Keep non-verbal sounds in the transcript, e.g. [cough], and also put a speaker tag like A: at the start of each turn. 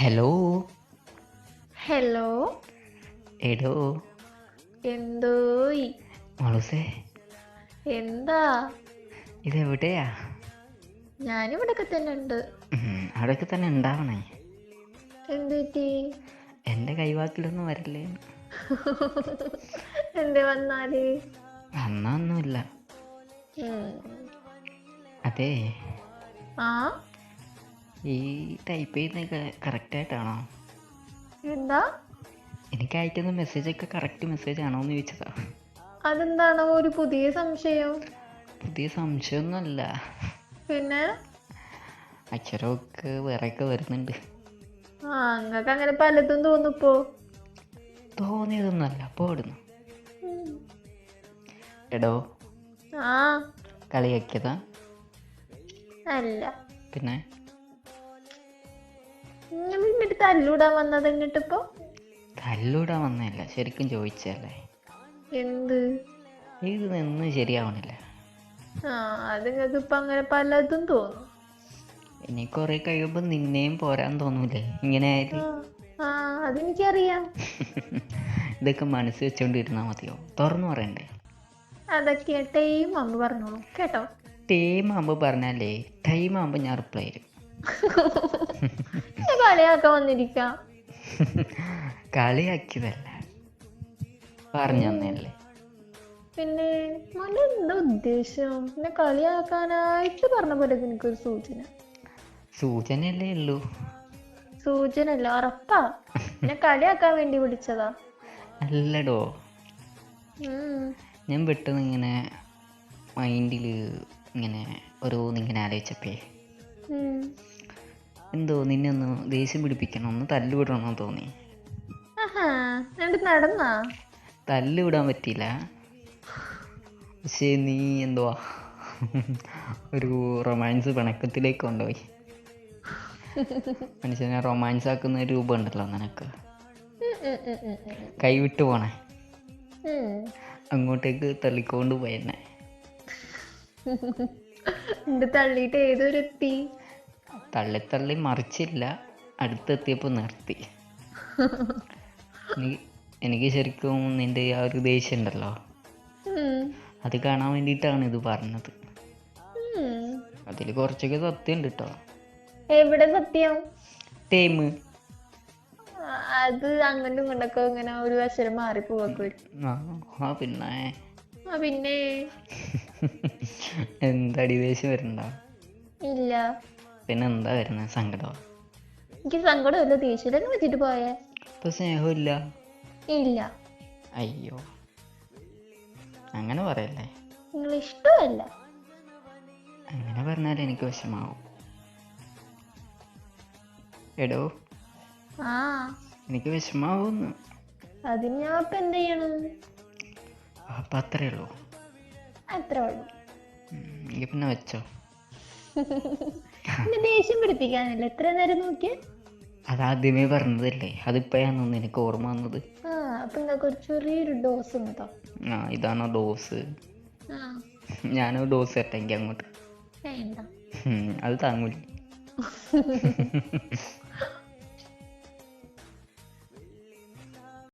A: Hello?
B: Hello?
A: എടോ?
B: എന്തോയി
A: മളുസേ?
B: എന്താ?
A: ഇതെവിടെയാ?
B: ഞാനിവിടൊക്കെ തന്നെ ഉണ്ട്
A: അവിടെയൊക്കെ തന്നെ ഉണ്ടാവണേ.
B: എന്ത് എന്റെ
A: എന്റെ കൈവാക്കിലൊന്നും വരില്ലേ. [laughs]
B: എന്ത് വന്നാൽ?
A: വന്നൊന്നുമില്ല. അതെ.
B: ആ?
A: ഈ ടൈപ്പ് ചെയ്യുന്നതൊക്കെ കറക്റ്റായിട്ടാണോ
B: എന്താ?
A: എനിക്ക് അയക്കുന്ന മെസ്സേജൊക്കെ കറക്റ്റ് മെസ്സേജ് ആണോ എന്ന് ചോദിച്ചതാ.
B: അതെന്താണോ ഒരു പുതിയ സംശയം.
A: പുതിയ സംശയമൊന്നുമല്ല.
B: പിന്നെ?
A: അക്ഷരമൊക്കെ വേറെയൊക്കെ വരുന്നുണ്ട്.
B: ആ നിങ്ങൾക്ക് അങ്ങനെ പലതും തോന്നിപ്പോ
A: തോന്നിയതൊന്നുമല്ല പോടുന്നു എടോ
B: ആ.
A: കളിയാക്കിയതാ?
B: അല്ല.
A: പിന്നെ?
B: എന്നിട്ട് തല്ലൂടാൻ വന്നത് എന്നിട്ടിപ്പോ
A: തല്ലൂടാൻ വന്നതല്ല ശരിക്കും ചോദിച്ചല്ലേ
B: എന്ത്?
A: ഇത് നിന്ന് ശരിയാവണില്ല.
B: ആ അത് ഇപ്പൊ അങ്ങനെ പലതും തോന്നും.
A: ഇനി കുറെ കഴിയുമ്പോൾ നിന്നെയും പോരാൻ തോന്നൂലേ ഇങ്ങനെ ആയാൽ.
B: ആ, അതെനിക്കറിയാം. [laughs]
A: ഇതൊക്കെ മനസ്സ് വെച്ചോണ്ടിരുന്നാ മതിയോ? തുറന്നു പറയണ്ടേ.
B: അതൊക്കെ ടൈം അമ്മ പറഞ്ഞോളൂ കേട്ടോ.
A: ടൈം ആകുമ്പോൾ പറഞ്ഞാലേ ടൈം ആകുമ്പോൾ ഞാൻ റിപ്ലൈ തരും. [laughs]
B: കളിയാക്കാൻ വന്നിരിക്കാം.
A: കളിയാക്കിയതല്ല. പറഞ്ഞു തന്നെയല്ലേ
B: പിന്നെ മോന്റെ എന്താ ഉദ്ദേശം? പിന്നെ കളിയാക്കാനായിട്ട് പറഞ്ഞ പോലെ എനിക്കൊരു സൂചന.
A: സൂചനയല്ലേ ഉള്ളൂ.
B: സൂചന അല്ല ഉറപ്പാ. എന്നെ കളിയാക്കാൻ വേണ്ടി വിളിച്ചതാ.
A: അല്ലടോ. ഞാൻ പെട്ടെന്ന് ഇങ്ങനെ മൈൻഡിൽ ഇങ്ങനെ ഓരോന്നിങ്ങനെ ആലോചിച്ചപ്പേ. എന്തോ നിന്നെ ഒന്ന് ദേഷ്യം പിടിപ്പിക്കണം ഒന്ന് തല്ലുവിടണമെന്ന് തോന്നി.
B: നടന്നാ?
A: തല്ല് വിടാൻ പറ്റിയില്ല. പക്ഷേ നീ എന്തുവാ ഒരു റൊമാൻസ് പിണക്കത്തിലേക്ക് കൊണ്ടുപോയി. മനുഷ്യനെ റൊമാൻസ് ആക്കുന്ന ഒരു രൂപം ഉണ്ടല്ലോ നിനക്ക്. കൈവിട്ട് പോണേ. അങ്ങോട്ടേക്ക് തള്ളിക്കൊണ്ട് പോയെന്നെ. [laughs]
B: എന്നിട്ട് തള്ളിയിട്ട് ഏതൊരെത്തി
A: തള്ളി തള്ളി മറിച്ചില്ല അടുത്തെത്തിയപ്പോൾ നിർത്തി. എനിക്ക് ശരിക്കും നിന്റെ ആ ഒരു ദേഷ്യം ഉണ്ടല്ലോ. അത് കാണാൻ വേണ്ടിട്ടാണ് ഇത് പറഞ്ഞത്.
B: അതിൽ
A: അതിൽ കുറച്ചൊക്കെ സത്യം ഉണ്ട് കേട്ടോ
B: എവിടെ സത്യം?
A: ടൈം
B: അത് അങ്ങോട്ടും ഇങ്ങോട്ടൊക്കെ ഇങ്ങനെ ഒരു വശം മാറി
A: ആ പിന്നെ
B: പിന്നെ. [laughs]
A: എന്താടി ദേഷ്യം വരണ്ട
B: ഇല്ല.
A: പിന്നെ എന്താ വരുന്നത് സങ്കടം.
B: എനിക്ക് സങ്കടമില്ല ദേഷ്യം വെച്ചിട്ട് പോയേ?
A: ഇപ്പൊ സ്നേഹമില്ല.
B: ഇല്ല.
A: അയ്യോ. അങ്ങനെ പറയല്ലേ?
B: നിങ്ങൾ ഇഷ്ടമല്ല.
A: അങ്ങനെ പറഞ്ഞാൽ എനിക്ക് വിഷമാവും. എടോ.
B: ആ.
A: എനിക്ക് വിഷമാവുന്നു.
B: അതിന് ഞാൻ ഇപ്പൊ എന്ത് ചെയ്യണം?
A: അപ്പം അത്രേ ഉള്ളൂ.
B: അത്രേ ഉള്ളൂ.
A: പിന്നെ വെച്ചോ.
B: ദേഷ്യം പിടിപ്പിക്കാനല്ല? എത്ര നേരം നോക്കിയ?
A: അതാദ്യമേ പറഞ്ഞതല്ലേ. അതിപ്പോഴാണ് നിനക്ക് ഓർമ്മ വന്നത്?
B: ആ അപ്പൊ നിങ്ങൾക്ക് ഒരു ചെറിയൊരു ഡോസ് ഉണ്ടോ
A: ആ ഇതാണോ ഡോസ്? ഞാനോ ഡോസ് തരട്ടെ അങ്ങോട്ട്. അത് താങ്ങൂല. [laughs]